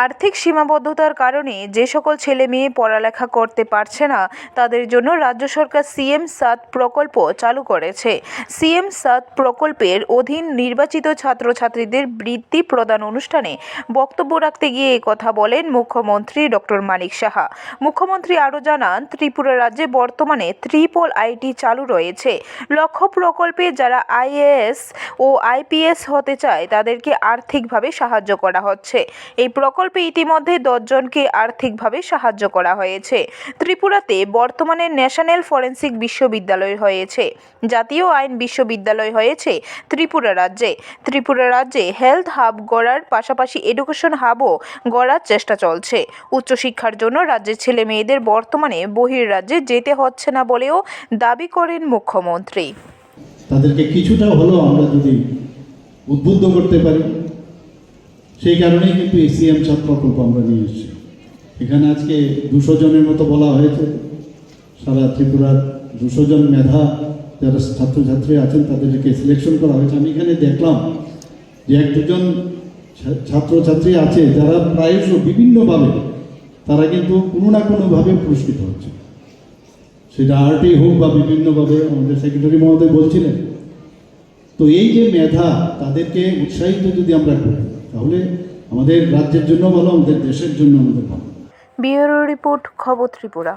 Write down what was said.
আর্থিক সীমাবদ্ধতার কারণে যে সকল ছেলে মেয়ে পড়ালেখা করতে পারছে না, তাদের জন্য রাজ্য সরকার সিএম সাত প্রকল্প চালু করেছে। সিএম সাত প্রকল্পের অধীন নির্বাচিত ছাত্রছাত্রীদের বৃত্তি প্রদান অনুষ্ঠানে বক্তব্য রাখতে গিয়ে কথা বলেন মুখ্যমন্ত্রী ডক্টর মানিক সাহা। মুখ্যমন্ত্রী আরও জানান, ত্রিপুরা রাজ্যে বর্তমানে ত্রিপল আইটি চালু রয়েছে। লক্ষ্য প্রকল্পে যারা আইএএস ও আইপিএস হতে চায়, তাদেরকে আর্থিকভাবে সাহায্য করা হচ্ছে। এই প্রকল্পে ইতিমধ্যে দশজনকে আর্থিকভাবে সাহায্য করা হয়েছে। ত্রিপুরাতে বর্তমানে ন্যাশনাল ফরেন্সিক বিশ্ববিদ্যালয় হয়েছে। জাতীয় আইন বিশ্ববিদ্যালয় হয়েছে ত্রিপুরা রাজ্যে। ত্রিপুরা রাজ্যে হেলথ হাব গড়ার পাশাপাশি এডুকেশন হাবও গড়ার চেষ্টা চলছে। উচ্চশিক্ষার জন্য রাজ্যের ছেলে মেয়েদের বর্তমানে বহির্রাজ্যে যেতে হচ্ছে না বলেও দাবি করেন মুখ্যমন্ত্রী। তাদেরকে কিছুটা হলেও আমরা যদি উদ্বুদ্ধ করতে পারি সেই কারণেই কিন্তু এসিএম সাত প্রকল্প আমরা নিয়ে এসেছি এখানে আজকে দুশো জনের মতো বলা হয়েছে। সারা ত্রিপুরার দুশো জন মেধা যারা ছাত্রছাত্রী আছেন, তাদেরকে সিলেকশন করা হয়েছে। আমি এখানে দেখলাম যে এক দুজন ছাত্রছাত্রী আছে, যারা প্রায়শ বিভিন্নভাবে তারা কিন্তু কোনো না কোনোভাবে পুরস্কৃত হচ্ছে। সেটা আর্টই হোক বা বিভিন্নভাবে আমাদের সেক্রেটারি মহোদয় বলছিলেন। তো এই যে মেধা, তাদেরকে উৎসাহিত যদি আমরা করি তাহলে আমাদের রাজ্যের জন্য ভালো আমাদের দেশের জন্য আমাদের ভালো। ব্যুরো রিপোর্ট খবর ত্রিপুরা।